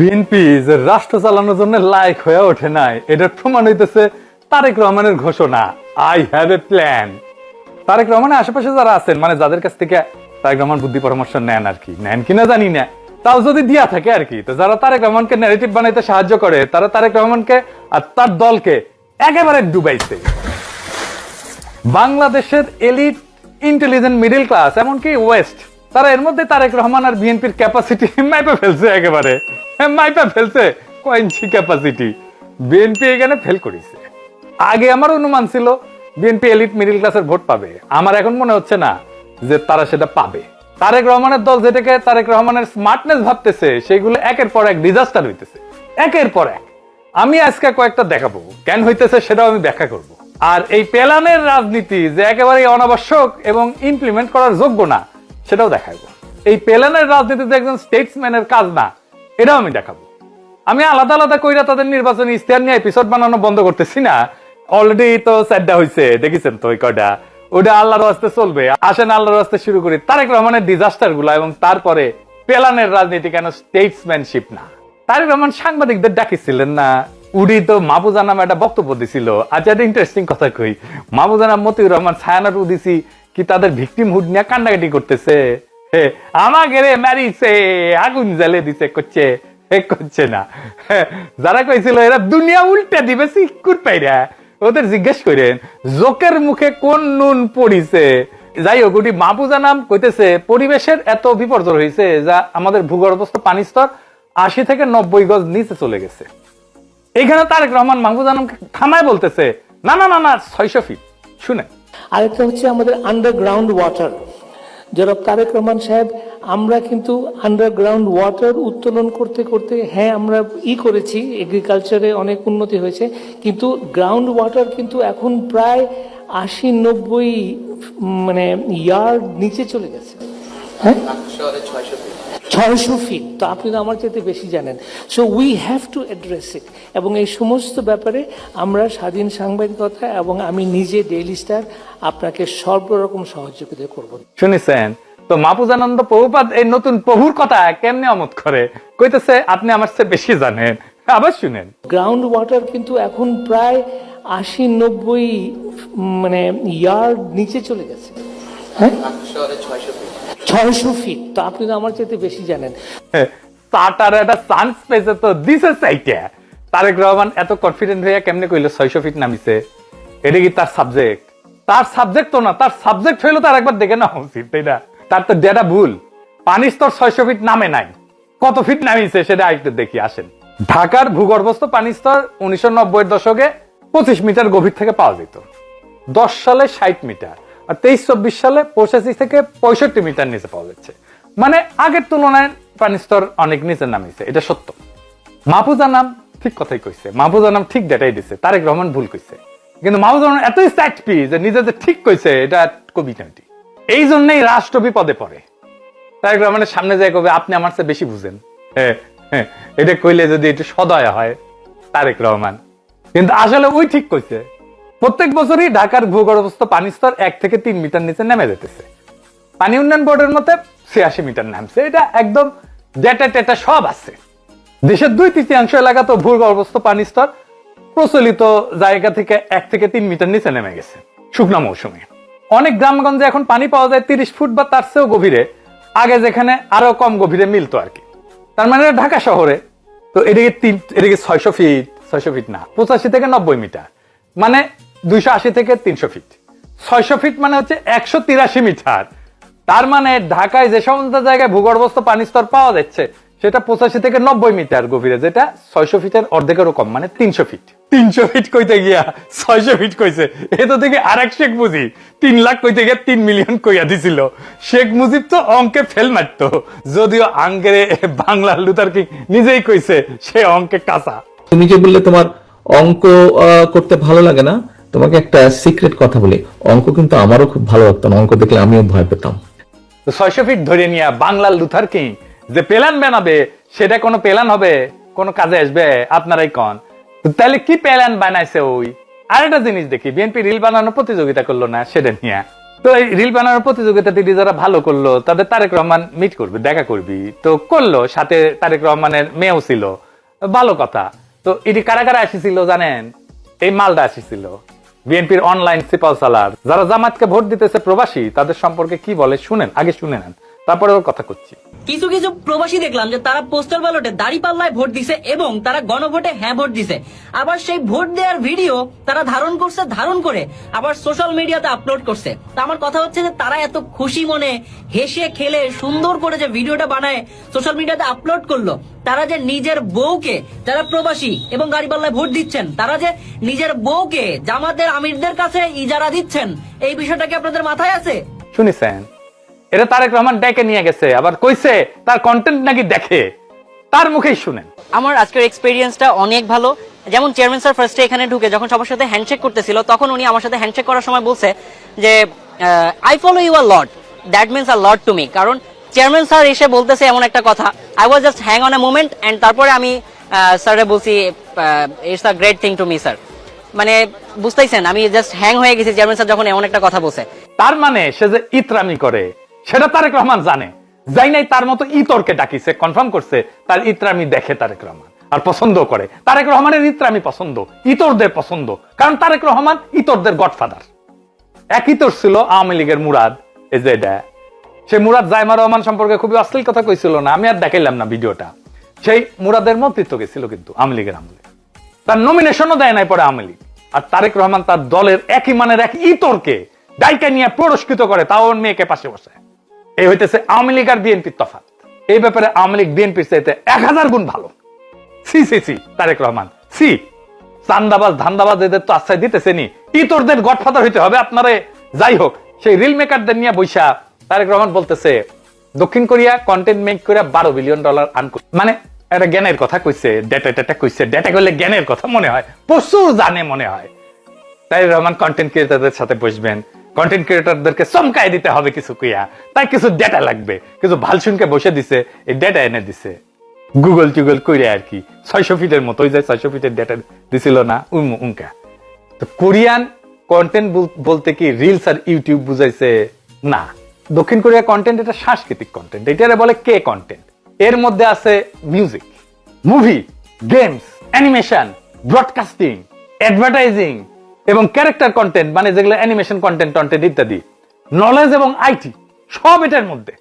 BNP যে রাষ্ট্র চালানোর জন্য লাইক হয়ে ওঠে নাই। এটার প্রমাণ হইতেছে তারেক রহমানের ঘোষণা। I have a plan Tarek রহমানের আশেপাশে যারা আছেন মানে যাদের কাছ থেকে তারেক রহমান বুদ্ধি পরামর্শ নেন আর কি। নেন কিনা জানি না। তাও যদি দিয়া থাকে আর কি, তো যারা তারেক রহমানকে ন্যারেটিভ বানাইতে সাহায্য করে, তারা তারেক রহমানকে আর তার দলকে একেবারে ডুবাইছে। বাংলাদেশের এলিট ইন্টেলিজেন্ট মিডল ক্লাস এমনকি ওয়েস্ট তারা এর মধ্যে তারেক রহমান আর বিএনপির ক্যাপাসিটি মাইপে ফেলছে একেবারে। হ্যাঁ, মাইপে ফেলছে। কয়েঞ্চি ক্যাপাসিটি বিএনপি এখানে ফেল করেছে। আগে আমার অনুমান ছিল বিএনপি এলিট মিডল ক্লাসের ভোট পাবে। আমার এখন মনে হচ্ছে না যে তারা সেটা পাবে। তারেক রহমানের দল যেটাকে তারেক রহমানের স্মার্টনেস ভাবতেছে সেগুলো একের পর এক ডিজাস্টার হইতেছে। একের পর এক। আমি আজকে কয়েকটা দেখাবো। কেন হইতেছে সেটাও আমি ব্যাখ্যা করব। আর এই পেলানের রাজনীতি যে একেবারে অনাবশ্যক এবং ইমপ্লিমেন্ট করার যোগ্য না সেটাও দেখাবো এই পেলানের রাজনীতি যে একজন স্টেটসম্যানের কাজ না, এটাও আমি দেখাবো। আমি আলাদা আলাদা কইরা তাদের নির্বাচনী ইস্তেহার নিয়ে এপিসোড বানানো বন্ধ করতেছি না। অলরেডি তো স্যাডটা হয়েছে দেখেছেন তো ওই কয়টা? ওটা আল্লাহর রাস্তে চলবে। আসেন আল্লাহর রাস্তে শুরু করি। তারেক রহমানের ডিজাস্টারগুলা এবং তারপরে পেলানের রাজনীতি কেন স্টেটসম্যানশিপ না? তারেক রহমান সাংবাদিকদের ডাকিছিলেন না? উডি তো মাহবুজা নামে একটা বক্তব্য দিছিল। আজ একটা ইন্টারেস্টিং কথা কই। মাহবুজা নাম মতিউর রহমান ছায়ানার উদিসি কি তাদের ভিকটিম হুড নিয়ে কান্নাকাটি করতেছে? আমাকে রে মারিছে, আগুন জ্বালে দিছে, করছে করছে না। যারা কইছিল এরা দুনিয়া দিবে, সিকুর পাইরা। ওদের জিজ্ঞেস করেন, জোকের মুখে কোন নুন পড়িছে? যাই হোক ওটি মাহবুজা নাম কইতেছে, পরিবেশের এত বিপর্যয় হয়েছে যা আমাদের ভূগর্ভস্থ পানি স্তর আশি থেকে নব্বই গজ নিচে চলে গেছে। এখানে তারেক রহমান মাহবুজ আলমকে থামায় বলতেছে, না না না না, ছয়শো ফিট শুনে আরেকটা হচ্ছে আমাদের আন্ডারগ্রাউন্ড ওয়াটার জনাব তারেক রহমান সাহেব, আমরা কিন্তু আন্ডারগ্রাউন্ড ওয়াটার উত্তোলন করতে করতে হ্যাঁ আমরা ই করেছি এগ্রিকালচারে অনেক উন্নতি হয়েছে, কিন্তু গ্রাউন্ড ওয়াটার কিন্তু এখন প্রায় আশি নব্বই মানে ইয়ার্ড নিচে চলে গেছে। হ্যাঁ? ছয়শো ফিট তো আপনি তো আমার চাইতে বেশি জানেন। So we have to address it এবং এই সমস্ত ব্যাপারে আমরা স্বাধীন সাংবাদিকতা এবং আমি নিজে ডেইলি স্টার আপনাকে সর্বরকম সহযোগিতা করব। শুনেছেন? তো মাপুজানন্দ প্রভুপাদ এই নতুন প্রভুর কথা কেমনে আমত করে? কইতেছে আপনি আমার চেয়ে বেশি জানেন। আবার শুনেন। গ্রাউন্ড ওয়াটার কিন্তু এখন প্রায় আশি নব্বই মানে ইয়ার্ড নিচে চলে গেছে। হ্যাঁ? ছয়শো ফিট তো আপনি তো আমার চাইতে বেশি জানেন। তাটার একটা তো তারেক রহমান এত কনফিডেন্ট হয়ে কেমনে ছয়শো ফিট নামিছে? এটা কি তার সাবজেক্ট তার সাবজেক্ট তো না, তার সাবজেক্ট হইল তার একবার দেখে নেওয়া উচিত তাই না? তার তো ডেটা ভুল। পানি স্তর ছয়শো ফিট নামে নাই। কত ফিট নামিছে সেটা একটু দেখি, আসেন। ঢাকার ভূগর্ভস্থ পানি স্তর উনিশশো নব্বই দশকে পঁচিশ মিটার গভীর থেকে পাওয়া যেত। দশ সালে ষাট মিটার। আর তেইশ চব্বিশ সালে পঁচাশি থেকে পঁয়ষট্টি মিটার নিচে পাওয়া যাচ্ছে। মানে আগের তুলনায় পানি স্তর অনেক নিচে নামিছে এটা সত্য। মাহফুজা নাম ঠিক কথাই কইছে মাহফুজা নাম ঠিক ডেটাই দিছে তারেক রহমান ভুল কইছে। কিন্তু মাহফুজা রহমান এতই স্যাক্টপি যে নিজে যে ঠিক কইছে এটা কবিতাটি এই জন্যই রাষ্ট্র বিপদে পড়ে। তারেক রহমানের সামনে যায় কবে আপনি আমার চেয়ে বেশি বুঝেন। হ্যাঁ, হ্যাঁ, এটা কইলে যদি একটু সদয় হয় তারেক রহমান। কিন্তু আসলে ওই ঠিক কইছে। প্রত্যেক বছরই ঢাকার ভূগর্ভস্থ পানি স্তর এক থেকে তিন মিটার নিচে নেমে যেতেছে। পানি উন্নয়ন বোর্ডের মতে ছিয়াশি মিটার নামছে। এটা একদম ডেটা টেটা সব আছে। দেশের দুই তৃতীয়াংশ এলাকা তো ভূগর্ভস্থ পানি স্তর প্রচলিত জায়গা থেকে এক থেকে তিন মিটার নিচে নেমে গেছে শুকনা মৌসুমে। অনেক গ্রামগঞ্জে এখন পানি পাওয়া যায় তিরিশ ফুট বা তার চেয়েও গভীরে। আগে যেখানে আরও কম গভীরে মিলতো আর কি। তার মানে ঢাকা শহরে। তো এদিকে তিন, এদিকে ছয়শো ফিট ছয়শো ফিট না, পঁচাশি থেকে নব্বই মিটার। মানে দুইশো আশি থেকে তিনশো ফিট ছয়শো ফিট মানে হচ্ছে একশো তিরাশি মিটার। তার মানে ঢাকায় যে সমস্ত জায়গায় ভূগর্ভস্থ পানি স্তর পাওয়া যাচ্ছে, সেটা পঁচাশি থেকে নব্বই মিটার গভীরে, যেটা ছয়শো ফিটের অর্ধেকেরও কম মানে তিনশো ফিট তিনশো ফিট কইতে গিয়া ছয়শো ফিট কইছে। এ তো দেখি আর এক শেখ মুজিব, তিন লাখ কইতে গিয়ে তিন মিলিয়ন কইয়া দিছিল। শেখ মুজিব তো অঙ্কে ফেল মারতো, যদিও আঙ্গেরে বাংলার লুতার কি নিজেই কইছে, সে অঙ্কে কাঁচা। তুমি যে বললে তোমার অঙ্ক করতে ভালো লাগে না? তোমাকে একটা সিক্রেট কথা বলি। অঙ্ক কিন্তু আমারও খুব ভালো লাগতো না। অঙ্ক দেখলে আমিও ভয় পেতাম। ছয়শো ফিট ধরে নিয়ে বাংলার লুথার কিং, যে প্ল্যান বানাবে, সেটা কোনো প্ল্যান হবে? কোনো কাজে আসবে? আপনারাই কন। তাহলে কি প্ল্যান বানাইছে ওই? আর একটা জিনিস দেখি, বিএনপি রিল বানানোর প্রতিযোগিতা করল না সেটা নিয়ে? তো এই রিল বানানোর প্রতিযোগিতাটি যারা ভালো করল, তাদের তারেক রহমান মিট করবে, দেখা করবি। তো করল, সাথে তারেক রহমানের মেয়েও ছিল। ভালো কথা। তো এটি কারা কারা আসিছিল জানেন? এই মালদা আসিছিল। বিএনপির অনলাইন সিপাল সালার যারা জামাতকে ভোট দিতেছে প্রবাসী, তাদের সম্পর্কে কি বলে শুনেন? আগে শুনে নেন। তারপরে ওর কথা করছি। কিছু কিছু প্রবাসী দেখলাম যে তারা পোস্টাল ব্যালটে দাড়ি পাল্লায় ভোট দিছে এবং তারা গণভোটে হ্যাঁ ভোট দিছে। আবার সেই ভোট দেওয়ার ভিডিও তারা ধারণ করছে ধারণ করে আবার সোশ্যাল মিডিয়াতে আপলোড করছে। তা আমার কথা হচ্ছে যে তারা এত খুশি মনে হেসে খেলে সুন্দর করে যে ভিডিওটা বানায় সোশ্যাল মিডিয়াতে আপলোড করল তারা যে নিজের বউকে যারা প্রবাসী এবং গাড়ি পাল্লায় ভোট দিচ্ছেন তারা যে নিজের বউকে জামাতের আমিরদের কাছে ইজারা দিচ্ছেন এই বিষয়টা কি আপনাদের মাথায় আছে? শুনিছেন এটা তারেক রহমান ডেকে নিয়ে গেছে আবার কইছে তার কন্টেন্ট নাকি দেখে। তার মুখেই শুনেন। আমার আজকের এক্সপিরিয়েন্সটা অনেক ভালো। যেমন চেয়ারম্যান স্যার ফার্স্টে এখানে ঢুকে যখন সবার সাথে হ্যান্ডশেক করতেছিল তখন উনি আমার সাথে হ্যান্ডশেক করার সময় বলছে যে I follow you a lot that means a lot to me কারণ চেয়ারম্যান স্যার এসে বলতেছে এমন একটা কথা। I was just hang on a moment and তারপরে আমি স্যারে বলছি it's a great thing to me sir মানে বুঝতেইছেন? আমি জাস্ট হ্যাং হয়ে গেছি চেয়ারম্যান স্যার যখন এমন একটা কথা বলছে। তার মানে সে যে ইতরামি করে সেটা তারেক রহমান জানে। যাই নাই তার মতো ইতরকে ডাকিছে কনফার্ম করছে, তার ইতরামি দেখে তারেক রহমান, আর পছন্দ করে। তারেক রহমানের ইতরামি পছন্দ, ইতরদের পছন্দ, কারণ তারেক রহমান ইতরদের গডফাদার এক ইতর ছিল আওয়ামী লীগের মুরাদ এটা। সে মুরাদ জাইমা রহমান সম্পর্কে খুবই অশ্লীল কথা কইছিল না, আমি আর দেখাইলাম না ভিডিওটা। সেই মুরাদের মন্ত্রিত্ব গেছিল কিন্তু আওয়ামী লীগের আমলে। তার নমিনেশনও দেয় নাই পরে আওয়ামী লীগ। আর তারেক রহমান তার দলের একই মানের এক ইতরকে ডাইকা নিয়ে পুরস্কৃত করে, তাও মেয়েকে পাশে বসে এই হইতেছে আওয়ামী লীগ আর বিএনপির তফাৎ। এই ব্যাপারে আওয়ামী লীগ বিএনপির চাইতে এক হাজার গুণ ভালো। C C C, Tarique Rahman. C, চান্দাবাজ ধান্দাবাজ এদের তো আশ্রয় দিতেছে নি ইতরদের গডফাদার হইতে হবে আপনারে। যাই হোক, সেই রিল মেকারদের নিয়ে বৈশা তারেক রহমান বলতেছে, দক্ষিণ কোরিয়া কন্টেন্ট মেক করে বারো বিলিয়ন ডলার আন মানে একটা জ্ঞানের কথা কইছে, ডেটা টেটা কইছে। ডেটা করলে জ্ঞানের কথা মনে হয়, প্রচুর জানে মনে হয়। তাই রহমান কন্টেন্ট ক্রিয়েটারদের সাথে বসবেন। কন্টেন্ট ক্রিয়েটারদেরকে চমকায় দিতে হবে কিছু কুইয়া। তাই কিছু ডেটা লাগবে। কিছু ভালসুনকে বসে দিছে, এই ডেটা এনে দিছে। গুগল টুগল করে আর কি, ছয়শো ফিটের মতো, ওই যে ছয়শো ফিটের ডেটা দিছিল না, উম উনকা তো কোরিয়ান কন্টেন্ট বলতে কি রিলস আর ইউটিউব বুঝাইছে, না। দক্ষিণ কোরিয়া কন্টেন্ট এটা সাংস্কৃতিক কন্টেন্ট এটারে বলে কে কন্টেন্ট এর মধ্যে আছে music movie games animation broadcasting advertising এবং ক্যারেক্টার কন্টেন্ট মানে যেগুলো অ্যানিমেশন কন্টেন্ট টন্টেন্ট ইত্যাদি নলেজ এবং আইটি সব এটার মধ্যে।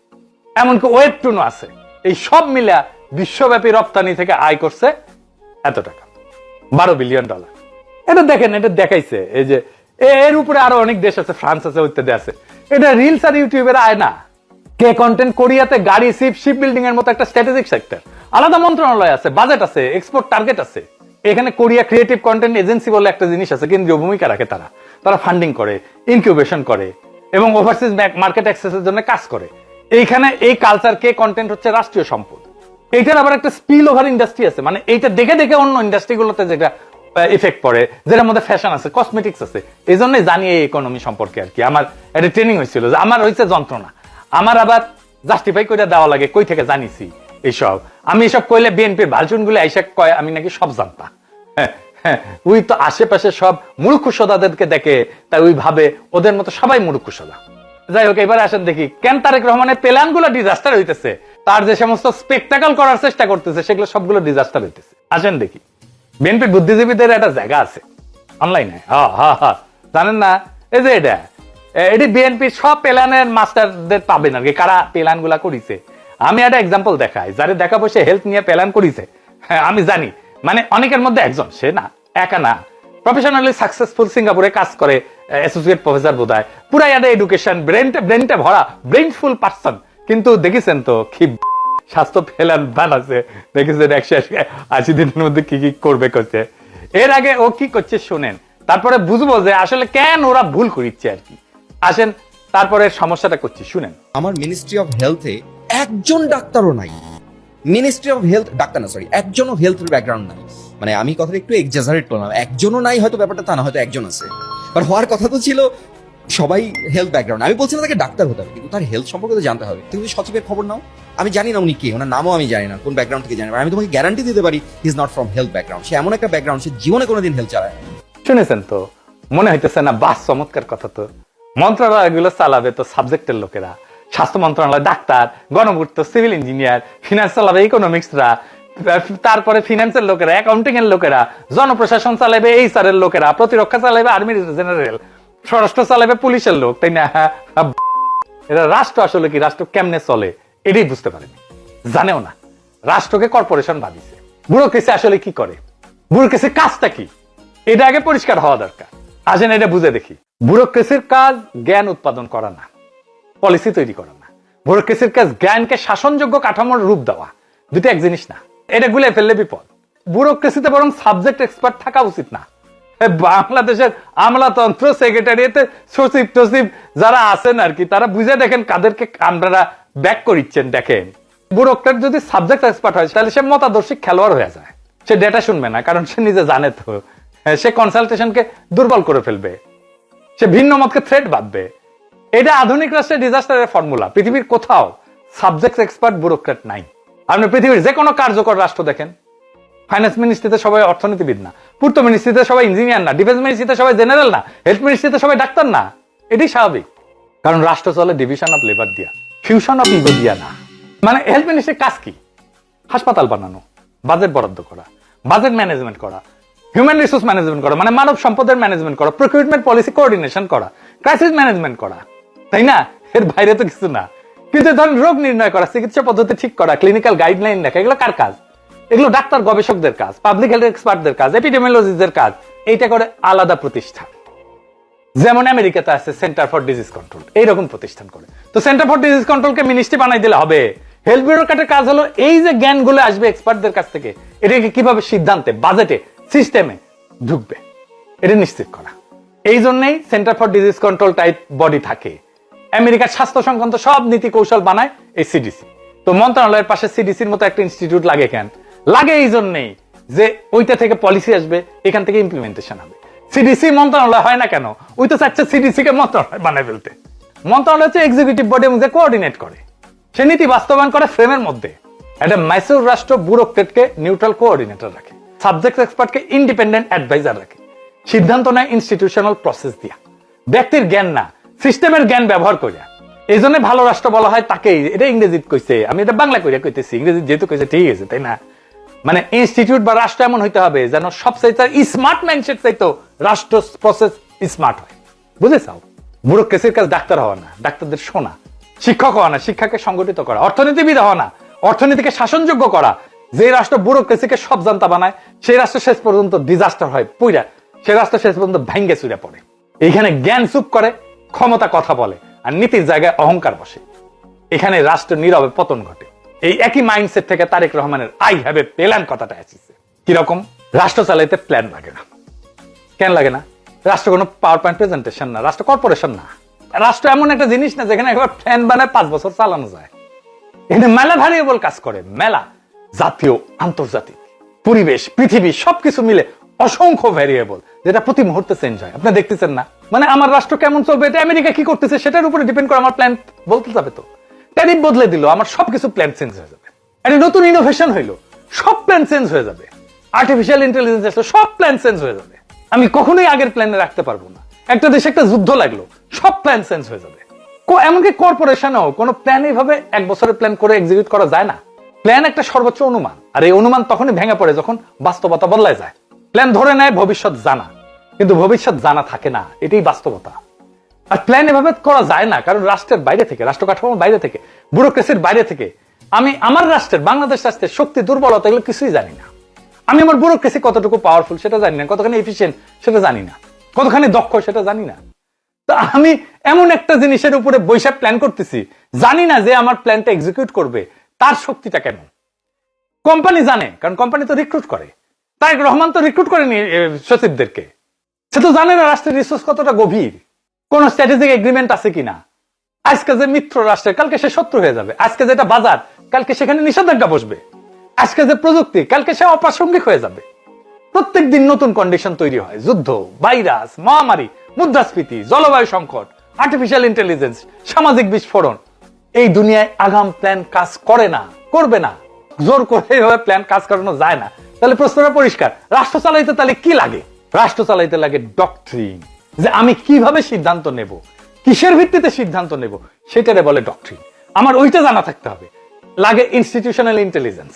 এমনকি ওয়েব টুনও আছে। এই সব মিলা বিশ্বব্যাপী রপ্তানি থেকে আয় করছে এত টাকা। বারো বিলিয়ন ডলার এটা দেখেন, এটা দেখাইছে। এই যে এর উপরে আরও অনেক দেশ আছে, ফ্রান্স আছে, ইত্যাদি আছে। এটা রিলস আর ইউটিউবের আয় না। কে কন্টেন্ট কোরিয়াতে গাড়ি শিপ শিপ বিল্ডিং এর মতো একটা স্ট্র্যাটেজিক সেক্টর আলাদা মন্ত্রণালয় আছে বাজেট আছে এক্সপোর্ট টার্গেট আছে। এখানে কোরিয়া ক্রিয়েটিভ কন্টেন্ট এজেন্সি বলে একটা জিনিস আছে, কেন্দ্রীয় ভূমিকা রাখে তারা। তারা ফান্ডিং করে ইনকিউবেশন করে এবং ওভারসিজ মার্কেট অ্যাক্সেসের জন্য কাজ করে। এইখানে এই কালচার কে কন্টেন্ট হচ্ছে রাষ্ট্রীয় সম্পদ। এইটার আবার একটা স্পিল ওভার ইন্ডাস্ট্রি আছে মানে এইটা দেখে দেখে অন্য ইন্ডাস্ট্রিগুলোতে যেটা ইফেক্ট পড়ে, যেটার মধ্যে ফ্যাশন আছে কসমেটিক্স আছে এই জন্যই জানি এই ইকোনমি সম্পর্কে আর কি। আমার একটা ট্রেনিং হয়েছিল যে আমার হয়েছে যন্ত্রণা। আমার আবার জাস্টিফাই করে দেওয়া লাগে, কই থেকে জানিছি? এইসব আমি এসব কইলে বিএনপির ভালচুনগুলো আইসা কয় আমি নাকি সব জানতাম হ্যাঁ, হ্যাঁ, ওই তো আশেপাশে সব মূর্খ সদাদেরকে দেখে তাই ওই ভাবে ওদের মতো সবাই মূর্খ সদা যাই হোক এবার আসেন দেখি কেন তারেক রহমানের প্ল্যানগুলো ডিজাস্টার হইতেছে? তার যে সমস্ত স্পেকটাকল করার চেষ্টা করতেছে সেগুলো সবগুলো ডিজাস্টার হইতেছে। আসেন দেখি বিএনপির বুদ্ধিজীবীদের একটা জায়গা আছে অনলাইনে হ্যাঁ হ্যাঁ হ্যাঁ জানেন না? এই যে এটা এটি বিএনপির সব প্ল্যানের মাস্টারদের পাবেন আর কি কারা প্ল্যানগুলা করিছে। আমি একটা এক্সাম্পল দেখাই, যারে দেখাবো সে হেলথ নিয়ে প্ল্যান করিছে। হ্যাঁ আমি জানি। মানে অনেকের মধ্যে একজন, সে না, একা না। প্রফেশনালি সাকসেসফুল সিঙ্গাপুরে কাজ করে অ্যাসোসিয়েট প্রফেসর বোধ হয় পুরা একটা এডুকেশন ব্রেনটা ব্রেনটা ভরা ব্রেইনফুল পার্সন কিন্তু দেখেছেন তো, কি স্বাস্থ্য ফেলান বানাচ্ছে দেখেছেন একশো আশি দিনের মধ্যে কি কি করবে করছে। এর আগে ও কি করছে শোনেন। তারপরে বুঝব যে আসলে কেন ওরা ভুল করিচ্ছে আর কি। আসেন, তারপরে সমস্যাটা করছি, শুনেন। আমার মিনিস্ট্রি অফ হেলথে একজন ডাক্তারও নাই। মিনিস্ট্রি অফ হেলথ ডাক্তার না সরি একজনও হেলথের ব্যাকগ্রাউন্ড নাই। মানে আমি কথাটা একটু এক্সাজারেট করলাম। একজনও নাই হয়তো ব্যাপারটা, তা না, হয়তো একজন আছে। বাট হওয়ার কথা তো ছিল সবাই হেলথ ব্যাকগ্রাউন্ড আমি বলছি না তাকে ডাক্তার হতে হবে, কিন্তু তার হেলথ সম্পর্কে তো জানতে হবে। তুমি সচিবের খবর নাও, আমি জানি না উনি কে, ওনার নামও আমি জানি না, কোন ব্যাকগ্রাউন্ড থেকে জানি না। আমি তোমাকে গ্যারান্টি দিতে পারি is not from health background সে এমন একটা ব্যাকগ্রাউন্ড সে জীবনে কোনোদিন হেলথ চালায়। শুনেছেন তো? মনে হইতেছে না, বাস চমৎকার কথা তো। মন্ত্রণালয়গুলো চালাবে তো সাবজেক্টের লোকেরা। স্বাস্থ্য মন্ত্রণালয়, ডাক্তার গণপূর্ত সিভিল ইঞ্জিনিয়ার ফিনান্স চালাবে ইকোনমিক্সরা তারপরে ফিনান্সের লোকেরা অ্যাকাউন্টিং এর লোকেরা, জনপ্রশাসন চালাবে এইচআর এর লোকেরা, প্রতিরক্ষা চালাবে আর্মি জেনারেল স্বরাষ্ট্র চালাবে পুলিশের লোক, তাই না? এরা রাষ্ট্র আসলে কি, রাষ্ট্র কেমনে চলে, এটাই বুঝতে পারেনি। জানেও না, রাষ্ট্রকে কর্পোরেশন ভাবিছে ব্যুরোক্রেসি আসলে কি করে? ব্যুরোক্রেসির কাজটা কি? এটা আগে পরিষ্কার হওয়া দরকার। আসেন এটা বুঝে দেখি। ব্যুরোক্রেসির কাজ জ্ঞান উৎপাদন করা না। পলিসি তৈরি করা না। ব্যুরোক্রেসির কাজ জ্ঞানকে শাসনযোগ্য কাঠামোর রূপ দেওয়া। দুটো এক জিনিস না এটা গুলে ফেললে বিপদ। ব্যুরোক্রেসিতে বরং সাবজেক্ট এক্সপার্ট থাকা উচিত না। বাংলাদেশের আমলাতন্ত্র সেক্রেটারিয়েতে সচিব টসিব যারা আছেন আর কি তারা বুঝে দেখেন কাদেরকে আপনারা ব্যাক করিচ্ছেন দেখেন। ব্যুরোক্রেট যদি সাবজেক্ট এক্সপার্ট হয় তাহলে সে মতাদর্শী খেলোয়াড় হয়ে যায়। সে ডেটা শুনবে না কারণ সে নিজে জানে তো। হ্যাঁ, সে কনসালটেশনকে দুর্বল করে ফেলবে। সে ভিন্ন মতকে থ্রেট ভাববে। এটা আধুনিক রাষ্ট্রের ডিজাস্টারের ফর্মুলা পৃথিবীর কোথাও সাবজেক্ট এক্সপার্ট ব্যুরোক্রেট নাই। আপনি পৃথিবীর যে কোনো কার্যকর রাষ্ট্র দেখেন। ফাইন্যান্স মিনিস্ট্রিতে সবাই অর্থনীতিবিদ না। পূর্ত মিনিস্ট্রিতে সবাই ইঞ্জিনিয়ার না। ডিফেন্স মিনিস্ট্রিতে সবাই জেনারেল না। হেলথ মিনিস্ট্রিতে সবাই ডাক্তার না। এটাই স্বাভাবিক। কারণ রাষ্ট্র চলে ডিভিশন অফ লেবার দিয়া। ফিউশন অফ ইগো দিয়া না। মানে হেলথ মিনিস্ট্রির কাজ কি? হাসপাতাল বানানো বাজেট বরাদ্দ করা বাজেট ম্যানেজমেন্ট করা হিউম্যান রিসোর্স ম্যানেজমেন্ট করা মানে মানব সম্পদের ম্যানেজমেন্ট করা প্রকিউরমেন্ট পলিসি কোঅর্ডিনেশন করা ক্রাইসিস ম্যানেজমেন্ট করা। তাই না? এর বাইরে তো কিছু না। কিন্তু ধরুন রোগ নির্ণয় করা, চিকিৎসা পদ্ধতি ঠিক করা ক্লিনিক্যাল গাইডলাইন লেখা, এগুলো কার কাজ? এগুলো ডাক্তার গবেষকদের কাজ পাবলিক হেলথ এক্সপার্টদের কাজ এপিডেমিওলজিস্টদের কাজ। এইটা করে আলাদা প্রতিষ্ঠান। যেমন আমেরিকাতে আছে সেন্টার ফর ডিজিজ কন্ট্রোল এইরকম প্রতিষ্ঠান করে। তো সেন্টার ফর ডিজিজ কন্ট্রোলকে মিনিস্ট্রি বানাই দিলে হবে। হেলথ বিউরোক্রাটের কাজ হলো এই যে জ্ঞানগুলো আসবে এক্সপার্টদের কাছ থেকে, এটাকে কীভাবে সিদ্ধান্তে বাজেটে সিস্টেমে ঢুকবে, এটা নিশ্চিত করা। এই জন্যই centre for disease control type body থাকে। আমেরিকার স্বাস্থ্য সংক্রান্ত সব নীতি কৌশল বানায় এই সিডিসি তো মন্ত্রণালয়ের পাশে সিডিসির মতো একটা ইনস্টিটিউট লাগে কেন? লাগে এই জন্যই যে ওইটা থেকে পলিসি আসবে, এখান থেকে ইমপ্লিমেন্টেশন হবে। সিডিসি মন্ত্রণালয় হয় না কেন? ওই তো চাচ্ছে সিডিসি কে মন্ত্রণালয় বানায় ফেলতে। মন্ত্রণালয় হচ্ছে এক্সিকিউটিভ বডির মধ্যে কোঅর্ডিনেট করে। সে নীতি বাস্তবায়ন করে ফ্রেমের মধ্যে। একটা মাইসুর রাষ্ট্র ব্যুরোক্রেটকে নিউট্রাল কোঅর্ডিনেটর রাখে। সাবজেক্ট এক্সপার্টকে ইন্ডিপেন্ডেন্ট অ্যাডভাইজার রাখে। সিদ্ধান্ত নেয় ইনস্টিটিউশনাল প্রসেস দিয়া। ব্যক্তির জ্ঞান না। সিস্টেমের জ্ঞান ব্যবহার করিয়া এই জন্য ভালো রাষ্ট্র বলা হয় তাকেই। এটা ইংরেজিত কইছে। আমি এটা বাংলা করিয়া কইতেছি। ইংরেজি যেহেতু কইছে, ঠিক আছে, তাই না? মানে ইনস্টিটিউট বা রাষ্ট্র এমন হইতে হবে যেন সব চাইতে স্মার্ট মাইন্ডসেট চাইতো রাষ্ট্র প্রসেস স্মার্ট হয়। বুঝেছাও? ব্যুরোক্রেসির কাজ ডাক্তার হওয়া না। ডাক্তারদের শোনা। শিক্ষক হওয়া না। শিক্ষাকে সংগঠিত করা। অর্থনীতিবিদ হওয়া না। অর্থনীতিকে শাসনযোগ্য করা। যে রাষ্ট্র ব্যুরোক্রেসিকে সব জানতা বানায়, সেই রাষ্ট্র শেষ পর্যন্ত ডিজাস্টার হয়, পুইরা। সেই রাষ্ট্র শেষ পর্যন্ত ভেঙ্গে চুরে পড়ে। এইখানে জ্ঞান চুপ করে। ক্ষমতা কথা বলে আর নীতির জায়গায় অহংকার বসে। এখানে রাষ্ট্র নীরবে পতন ঘটে। এই একই মাইন্ডসেট থেকে তারেক রহমানের আই হ্যাভ এ প্ল্যান কথাটা আসছে কীরকম? রাষ্ট্র চালাইতে প্ল্যান লাগে না। কেন লাগে না? রাষ্ট্র কোনো পাওয়ার পয়েন্ট প্রেজেন্টেশন না, রাষ্ট্র কর্পোরেশন না। রাষ্ট্র এমন একটা জিনিস না যেখানে একবার প্ল্যান বানায় পাঁচ বছর চালানো যায়। এখানে মেলা ভ্যারিয়েবল কাজ করে, মেলা জাতীয়, আন্তর্জাতিক, পরিবেশ, পৃথিবী সবকিছু মিলে অসংখ্য ভ্যারিয়েবল যেটা প্রতি মুহূর্তে চেঞ্জ হয়। আপনি দেখতেছেন না। মানে আমার রাষ্ট্র কেমন চলবে, এটা আমেরিকা কি করতেছে, সেটার উপরে ডিপেন্ড করে আমার প্ল্যান বলতে যাবে তো। ট্যারিফ বদলে দিল, আমার সবকিছু প্ল্যান চেঞ্জ হয়ে যাবে। একটা নতুন ইনোভেশন হইল, সব প্ল্যান চেঞ্জ হয়ে যাবে। আর্টিফিশিয়াল ইন্টেলিজেন্স আসলো, সব প্ল্যান চেঞ্জ হয়ে যাবে। আমি কখনোই আগের প্ল্যানে রাখতে পারব না। একটা দেশে একটা যুদ্ধ লাগল, সব প্ল্যান চেঞ্জ হয়ে যাবে। এমনকি কর্পোরেশনও কোনো প্ল্যান এইভাবে এক বছরের প্ল্যান করে এক্সিকিউট করা যায় না। প্ল্যান একটা সর্বোচ্চ অনুমান, আর এই অনুমান তখনই ভেঙে পড়ে যখন বাস্তবতা বদলায় যায়। প্ল্যান ধরে নেয়, ভবিষ্যৎ জানা। কিন্তু ভবিষ্যৎ জানা থাকে না, এটাই বাস্তবতা। আর প্ল্যান এভাবে করা যায় না, কারণ রাষ্ট্রের বাইরে থেকে, রাষ্ট্র কাঠামোর বাইরে থেকে, ব্যুরোক্রেসির বাইরে থেকে, আমি আমার রাষ্ট্রের, বাংলাদেশ রাষ্ট্রের শক্তি, দুর্বলতা এগুলো কিছুই জানি না। আমি আমার ব্যুরোক্রেসি কতটুকু পাওয়ারফুল সেটা জানি না, কতখানি এফিসিয়েন্ট সেটা জানি না, কতখানি দক্ষ সেটা জানি না। তো আমি এমন একটা জিনিসের উপরে বৈশাখ প্ল্যান করতেছি, জানি না যে আমার প্ল্যানটা এক্সিকিউট করবে, তার শক্তিটা কেমন। কোম্পানি জানে, কারণ কোম্পানি তো রিক্রুট করে। তারেক রহমান তো রিক্রুট করেনি সচিবদেরকে। সে তো জানে না রাষ্ট্রের রিসোর্স কতটা গভীর। কোন স্ট্র্যাটেজিক এগ্রিমেন্ট আছে কিনা। আজকে যে মিত্র রাষ্ট্রের, কালকে সে শত্রু হয়ে যাবে। আজকে যেটা বাজার, কালকে সেখানে নিষেধাজ্ঞা বসবে। আজকে যে প্রযুক্তি, কালকে সে অপ্রাসঙ্গিক হয়ে যাবে। প্রত্যেক দিন নতুন কন্ডিশন তৈরি হয়। যুদ্ধ, ভাইরাস, মহামারী, মুদ্রাস্ফীতি, জলবায়ু সংকট আর্টিফিশিয়াল ইন্টেলিজেন্স সামাজিক বিস্ফোরণ। এই দুনিয়ায় আগাম প্ল্যান কাজ করে না, করবে না। জোর করে এইভাবে প্ল্যান কাজ করানো যায় না। তাহলে প্রশ্নটা পরিষ্কার। রাষ্ট্র চালাইতে তাহলে কি লাগে? রাষ্ট্র চালাইতে লাগে ডক্ট্রিন যে আমি কীভাবে সিদ্ধান্ত নেব? কিসের ভিত্তিতে সিদ্ধান্ত নেব? সেটারে বলে ডক্ট্রিন আমার ওইটা জানা থাকতে হবে। লাগে ইনস্টিটিউশনাল ইন্টেলিজেন্স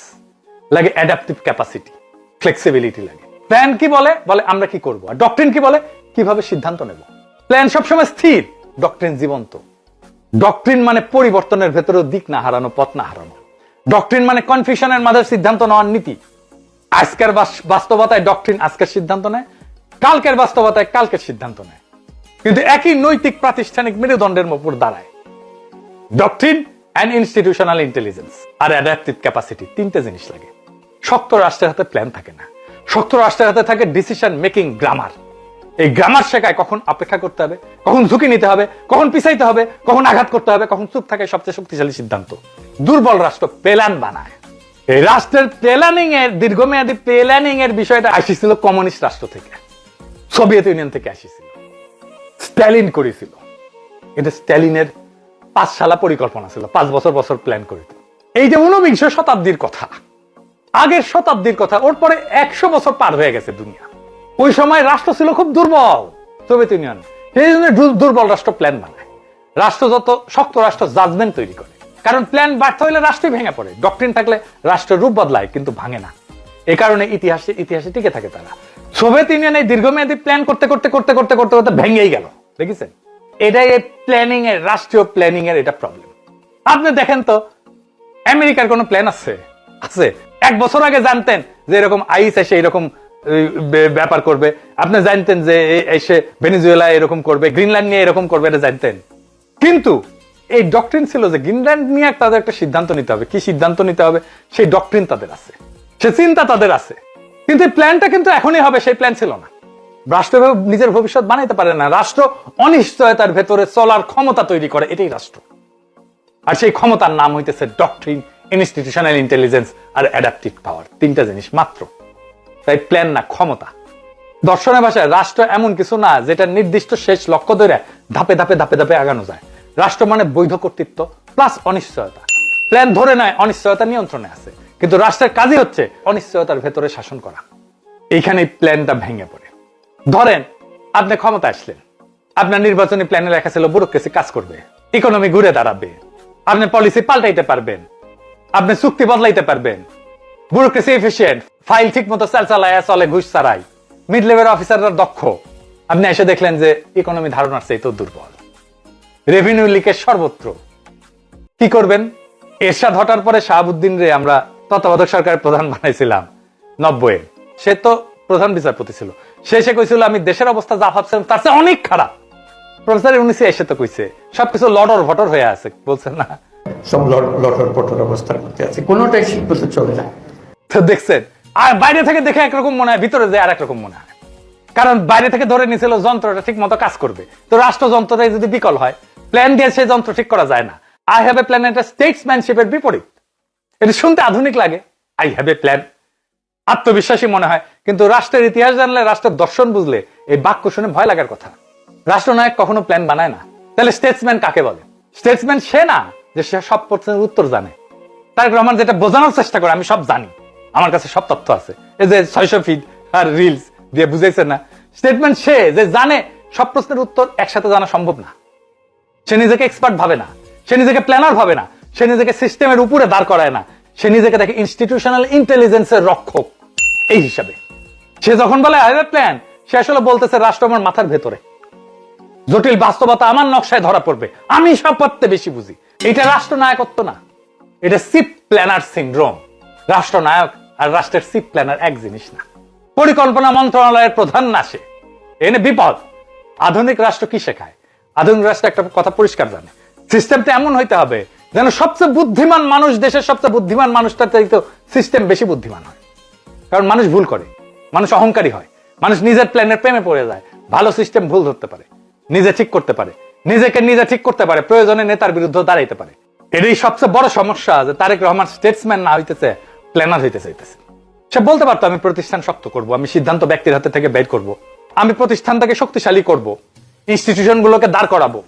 লাগে অ্যাডাপটিভ ক্যাপাসিটি ফ্লেক্সিবিলিটি লাগে। প্ল্যান কি বলে? বলে আমরা কি করব? আর ডক্ট্রিন কি বলে? কীভাবে সিদ্ধান্ত নেব? প্ল্যান সবসময় স্থির ডক্ট্রিন জীবন্ত। ডক্ট্রিন মানে পরিবর্তনের ভেতরে দিক না হারানো, পথ না হারানো। ডক্ট্রিন মানে কনফিউশনের মাঝে সিদ্ধান্ত নেওয়ার নীতি। আজকের বাস্তবতায় ডক্ট্রিন আজকের সিদ্ধান্ত নেয়, কালকের বাস্তবতায় কালকের সিদ্ধান্ত নেয়। কিন্তু একই নৈতিক প্রাতিষ্ঠানিক মেরুদণ্ডের উপর দাঁড়ায়। ডক্ট্রিন অ্যান্ড ইনস্টিটিউশনাল ইন্টেলিজেন্স আর অ্যাডাপটিভ ক্যাপাসিটি তিনটে জিনিস লাগে। শক্ত রাষ্ট্রের হাতে প্ল্যান থাকে না। শক্ত রাষ্ট্রের হাতে থাকে ডিসিশন মেকিং গ্রামার এই গ্রামার শেখায় কখন অপেক্ষা করতে হবে, কখন ঝুঁকি নিতে হবে, কখন পিছাইতে হবে, কখন আঘাত করতে হবে, কখন চুপ থাকে সবচেয়ে শক্তিশালী সিদ্ধান্ত। দুর্বল রাষ্ট্র প্ল্যান বানায়। রাষ্ট্রের প্ল্যানিং এর দীর্ঘমেয়াদী প্ল্যানিং এর বিষয়টা আসিছিল কমিউনিস্ট রাষ্ট্র থেকে। সোভিয়েত ইউনিয়ন থেকে আসিছিল। স্ট্যালিন করেছিল। এটা স্ট্যালিনের পাঁচ সালা পরিকল্পনা ছিল, পাঁচ বছর বছর প্ল্যান করে এই যে ঊনবিংশ শতাব্দীর কথা, আগের শতাব্দীর কথা, ওর পরে একশো বছর পার হয়ে গেছে দুনিয়া। ওই সময় রাষ্ট্র ছিল খুব দুর্বল সোভিয়েত ইউনিয়ন সেই জন্য দুর্বল রাষ্ট্র প্ল্যান বানায়। রাষ্ট্র যত শক্ত রাষ্ট্র জাজমেন্ট তৈরি করে। কারণ প্ল্যান ব্যর্থ হইলে রাষ্ট্রই ভেঙে পড়ে। ডক্ট্রিন থাকলে রাষ্ট্রের রূপ বদলায়, কিন্তু ভাঙে না। এ কারণে ইতিহাসে ইতিহাসে টিকে থাকে তারা। সোভিয়েত ইউনিয়ন এই দীর্ঘমেয়াদী প্ল্যান করতে করতে করতে করতে করতে করতে ভেঙেই গেল। দেখেছেন? এটাই এই প্ল্যানিং এর, রাষ্ট্রীয় প্ল্যানিং এর এটা প্রবলেম আপনি দেখেন তো, আমেরিকার কোনো প্ল্যান আছে? আছে। এক বছর আগে জানতেন যে এরকম আইস এসে এরকম ব্যাপার করবে। আপনি জানতেন যে এসে ভেনিজুয়েলা এরকম করবে, গ্রিনল্যান্ড নিয়ে এরকম করবে, এটা জানতেন। কিন্তু এই ডক্ট্রিন ছিল যে গ্রিনল্যান্ড নিয়ে তাদের একটা সিদ্ধান্ত নিতে হবে। কি সিদ্ধান্ত নিতে হবে? সেই ডক্ট্রিন তাদের আছে। সে চিন্তা তাদের আছে। কিন্তু প্ল্যানটা কিন্তু এখনই হবে, সেই প্ল্যান ছিল না। রাষ্ট্র নিজের ভবিষ্যৎ বানাইতে পারে না। রাষ্ট্র অনিশ্চয়তার ভেতরে চলার ক্ষমতা তৈরি করে, এটাই রাষ্ট্র। আর সেই ক্ষমতার নাম হইতেছে ডক্ট্রিন ইনস্টিটিউশনাল ইন্টেলিজেন্স আর অ্যাডাপটিভ পাওয়ার তিনটা জিনিস মাত্র। তাই প্ল্যান না, ক্ষমতা। দর্শনের ভাষায়, রাষ্ট্র এমন কিছু না, যেটা নির্দিষ্ট শেষ লক্ষ্য ধরে ধাপে ধাপে ধাপে ধাপে আগানো যায়। রাষ্ট্র মানে বৈধ কর্তৃত্ব প্লাস অনিশ্চয়তা। প্ল্যান ধরে নেয়, অনিশ্চয়তা নিয়ন্ত্রণে আছে। কিন্তু রাষ্ট্রের কাজই হচ্ছে অনিশ্চয়তার ভেতরে শাসন করা। এইখানে প্ল্যানটা ভেঙে পড়ে। ধরেন, আপনি ক্ষমতা আসলেন। আপনার নির্বাচনী প্ল্যানে লেখা ছিল ব্যুরোক্রেসি কাজ করবে। ইকোনমি ঘুরে দাঁড়াবে। আপনি পলিসি পাল্টাইতে পারবেন। আপনি চুক্তি বদলাইতে পারবেন। ব্যুরোক্রেসি এফিসিয়েন্ট ফাইল ঠিক মতো চাল চালায় চলে, ঘুষ ছাড়াই। মিড লেভেল অফিসাররা দক্ষ। আপনি এসে দেখলেন যে ইকোনমি ধারণার তো দুর্বল। রেভিনিউ লিকের সর্বত্র। কি করবেন? এরশাদ হটার পরে শাহাবুদ্দিন রে আমরা তত্ত্বাবধায়ক সরকারের প্রধান বানাইছিলাম নব্বই সে তো প্রধান বিচারপতি ছিল। সে এসে কইছিল আমি দেশের অবস্থা যা ভাবছিলাম তার চেয়ে অনেক খারাপ। প্রফেসর ইউনিসি এসে তো কইছে সবকিছু লটর ভটর হয়ে আছে। বলছেন না। সব লটর পটর অবস্থার মধ্যে আছে। কোনোটাই ঠিক মতো চলে না। তো দেখছেন আর বাইরে থেকে দেখে একরকম মনে হয় ভিতরে যে আরেক রকম মনে হয়। কারণ বাইরে থেকে ধরে নিয়েছিল যন্ত্রটা ঠিক মতো কাজ করবে। তো রাষ্ট্রযন্ত্রটাই যদি বিকল হয় প্ল্যান দিয়ে সেই যন্ত্র ঠিক করা যায় না। আই হ্যাভ এ প্ল্যান এটা স্টেটসম্যানশিপের বিপরীত। এটা শুনতে আধুনিক লাগে। আই হ্যাভ এ প্ল্যান আত্মবিশ্বাসী মনে হয়। কিন্তু রাষ্ট্রের ইতিহাস জানলে, রাষ্ট্রের দর্শন বুঝলে এই বাক্য শুনে ভয় লাগার কথা রাষ্ট্রনায়ক কখনো প্ল্যান বানায় না। তাহলে স্টেটসম্যান কাকে বলে? স্টেটসম্যান সে না যে সে সব প্রশ্নের উত্তর জানে। তারেক রহমান যেটা বোঝানোর চেষ্টা করে, আমি সব জানি। আমার কাছে সব তথ্য আছে। এই যে ছয়শো ফিট আর রিলস দিয়ে বুঝাইছে না। স্টেটমেন্ট সে যে জানে, সব প্রশ্নের উত্তর একসাথে জানা সম্ভব না। সে নিজেকে এক্সপার্ট ভাবে না। সে নিজেকে প্ল্যানার ভাবে না। সে নিজেকে সিস্টেমের উপরে দাঁড় করায় না। সে নিজেকে দেখে ইনস্টিটিউশনাল ইন্টেলিজেন্সের রক্ষক। এই হিসাবে। সে যখন বলে আই প্ল্যান সে আসলে বলতেছে, রাষ্ট্র আমার মাথার ভেতরে। জটিল বাস্তবতা আমার নকশায় ধরা পড়বে। আমি সব পড়তে বেশি বুঝি। এটা রাষ্ট্রনায়কত্ব না। এটা সিপ প্ল্যানার সিন্ড্রোম রাষ্ট্রনায়ক আর রাষ্ট্রের সিপ প্ল্যানার এক জিনিস না। পরিকল্পনা মন্ত্রণালয়ের প্রধান না সে। এনে বিপদ। আধুনিক রাষ্ট্র কি শেখায়? আধুনিক রাষ্ট্র একটা কথা পরিষ্কার জানে। সিস্টেমটা এমন হইতে হবে যেন সবচেয়ে বুদ্ধিমান মানুষ দেশের সবচেয়ে বুদ্ধিমান মানুষটার চাইতে সিস্টেম বেশি বুদ্ধিমান হয়। কারণ মানুষ ভুল করে, মানুষ অহংকারী হয়, মানুষ নিজের প্ল্যানের প্রেমে পড়ে যায়, ভালো সিস্টেম ভুল ধরতে পারে, নিজে ঠিক করতে পারে, নিজেকে নিজে ঠিক করতে পারে, প্রয়োজনে নেতার বিরুদ্ধে দাঁড়াইতে পারে। এটাই সবচেয়ে বড় সমস্যা যে তারেক রহমান স্টেটসম্যান না হইতেছে প্ল্যানার হইতে চাইতেছে। সে বলতে পারতো, আমি প্রতিষ্ঠান শক্ত করব, আমি সিদ্ধান্ত ব্যক্তির হাতে থেকে বের করব, আমি প্রতিষ্ঠানটাকে শক্তিশালী করব। ইনস্টিটিউশন গুলোকে দাঁড় করাবো।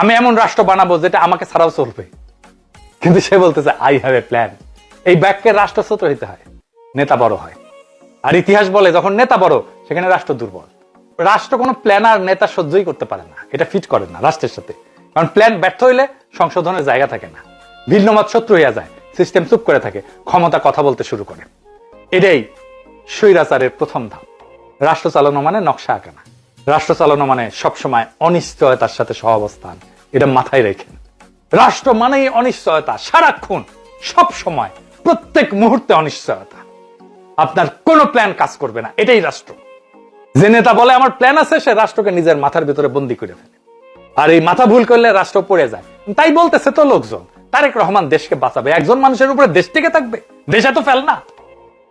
আমি এমন রাষ্ট্র বানাবো যেটা আমাকে ছাড়াও চলবে। কিন্তু সে বলতেছে আই হ্যাভ এ প্ল্যান এই ব্যাগকে রাষ্ট্র ছোট হইতে হয়, নেতা বড় হয়। আর ইতিহাস বলে, যখন নেতা বড়, সেখানে রাষ্ট্র দুর্বল। রাষ্ট্র কোনো প্ল্যানার নেতা সহ্যই করতে পারে না। এটা ফিট করে না রাষ্ট্রের সাথে। কারণ প্ল্যান ব্যর্থ হইলে সংশোধনের জায়গা থাকে না। ভিন্ন মত শত্রু হইয়া যায় সিস্টেম চুপ করে থাকে, ক্ষমতা কথা বলতে শুরু করে। এটাই স্বৈরাচারের প্রথম ধাপ। রাষ্ট্র চালানো মানে নকশা আঁকা না রাষ্ট্র চালানো মানে সবসময় অনিশ্চয়তার সাথে সহাবস্থান। এটা মাথায় রেখেন রাষ্ট্র মানেই অনিশ্চয়তা, সারাক্ষণ সব সময় প্রত্যেক মুহূর্তে অনিশ্চয়তা। আপনার কোনো প্ল্যান কাজ করবে না, এটাই রাষ্ট্র। যে নেতা বলে, আমার প্ল্যান আছে, সে রাষ্ট্রকে নিজের মাথার ভিতরে বন্দি করে ফেলে। আর এই মাথা ভুল করলে রাষ্ট্র পড়ে যায়। তাই বলতেছে তো লোকজন, তারেক রহমান দেশকে বাঁচাবে, একজন মানুষের উপরে দেশ টিকে থাকবে, দেশ তো ফেল না।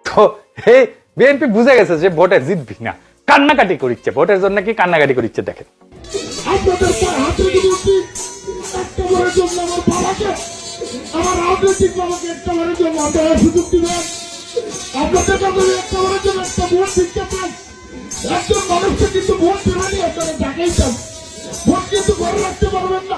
তো, হে, বিএনপি বুঝে গেছে যে ভোটে জিতবি না। কান্নাকাটি করিচ্ছে ভোটের জন্য কি কান্নাকাটি করিচ্ছে দেখেন। ভোট কিন্তু ঘরে রাখতে পারবেন না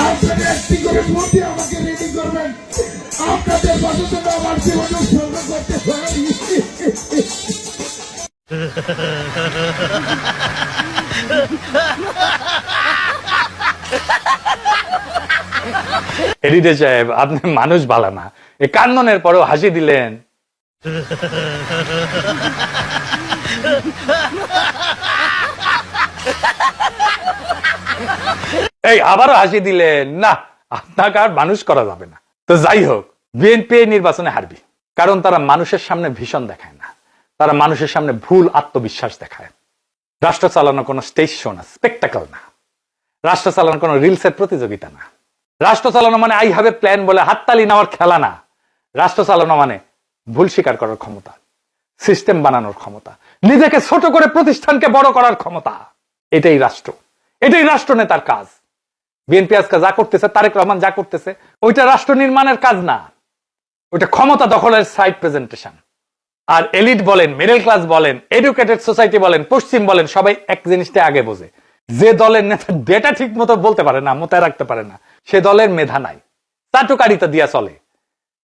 আপনারা একটি করে ভোটে আমাকে রেডি করবেন। আপনাদের আমার করতে পারি সাহেব, আপনি মানুষ ভালো না। এই কান্দনের পরেও হাসি দিলেন। এই, আবারও হাসি দিলেন না, আপনাকে আর মানুষ করা যাবে না। তো যাই হোক বিএনপি নির্বাচনে হারবি, কারণ তারা মানুষের সামনে ভীষণ দেখায় না। তারা মানুষের সামনে ভুল আত্মবিশ্বাস দেখায়। রাষ্ট্র চালানো কোনো স্টেজ শো না। স্পেকটাকল না রাষ্ট্র চালানো কোনো রিলসের প্রতিযোগিতা না। রাষ্ট্র চালানো মানে আই হবে প্ল্যান বলে হাততালি নেওয়ার খেলা না। রাষ্ট্র চালানো মানে ভুল স্বীকার করার ক্ষমতা। সিস্টেম বানানোর ক্ষমতা। নিজেকে ছোট করে প্রতিষ্ঠানকে বড় করার ক্ষমতা। এটাই রাষ্ট্র। এটাই রাষ্ট্র নেতার কাজ। বিএনপি আজকে যা করতেছে, তারেক রহমান যা করতেছে, ওইটা রাষ্ট্র নির্মাণের কাজ না। ওইটা ক্ষমতা দখলের সাইড প্রেজেন্টেশন আর এলিট বলেন মিডল ক্লাস বলেন এডুকেটেড সোসাইটি বলেন, পশ্চিম বলেন, সবাই এক জিনিসটা আগে বোঝে। যে দলের নেতা ডেটা ঠিক মতো বলতে পারে না, মোতায় রাখতে পারে না, সে দলের মেধা নাই। চাটুকারিতা দিয়া চলে।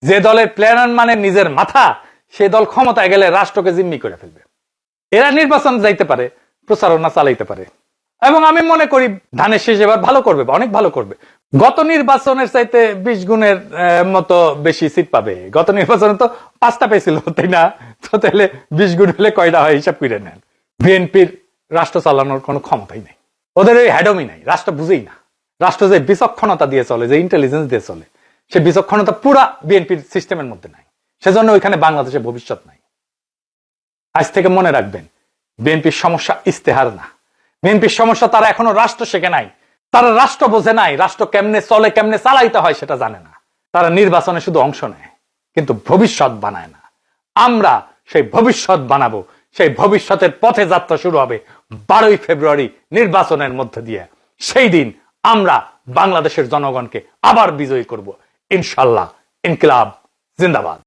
যে দলের প্ল্যানার মানে নিজের মাথা, সে দল ক্ষমতায় গেলে রাষ্ট্রকে জিম্মি করে ফেলবে। এরা নির্বাচন যাইতে পারে, প্রচারণা চালাইতে পারে। এবং আমি মনে করি ধানের শেষ এবার ভালো করবে, অনেক ভালো করবে। গত নির্বাচনের চাইতে বিশ গুণের মতো বেশি সিট পাবে। গত নির্বাচনে তো পাঁচটা পেয়েছিল, তাই না? তো তাহলে বিশ গুণ হলে কয়টা হয় হিসাব করে নেন। বিএনপির রাষ্ট্র চালানোর কোনো ক্ষমতাই নেই। ওদের ওই হ্যাডমই নাই, রাষ্ট্র বুঝেই না। রাষ্ট্র যে বিচক্ষণতা দিয়ে চলে, যে ইন্টেলিজেন্স দিয়ে চলে, সে বিচক্ষণতা পুরা বিএনপির সিস্টেমের মধ্যে নাই। সেজন্য ওইখানে বাংলাদেশের ভবিষ্যৎ নাই। আজ থেকে মনে রাখবেন, বিএনপির সমস্যা ইস্তেহার না। বিএনপির সমস্যা তারা এখনও রাষ্ট্র শেখে নাই। তারা রাষ্ট্র বোঝে নাই, রাষ্ট্র কেমনে চলে, কেমনে চালাইতে হয় সেটা জানে না। তারা নির্বাচনে শুধু অংশ নেয়, কিন্তু ভবিষ্যৎ বানায় না। আমরা সেই ভবিষ্যৎ বানাবো, সেই ভবিষ্যতের পথে যাত্রা শুরু হবে বারোই ফেব্রুয়ারি নির্বাচনের মধ্যে দিয়ে। সেই দিন আমরা বাংলাদেশের জনগণকে আবার বিজয়ী করব। ইনশাল্লাহ, ইনকিলাব, জিন্দাবাদ।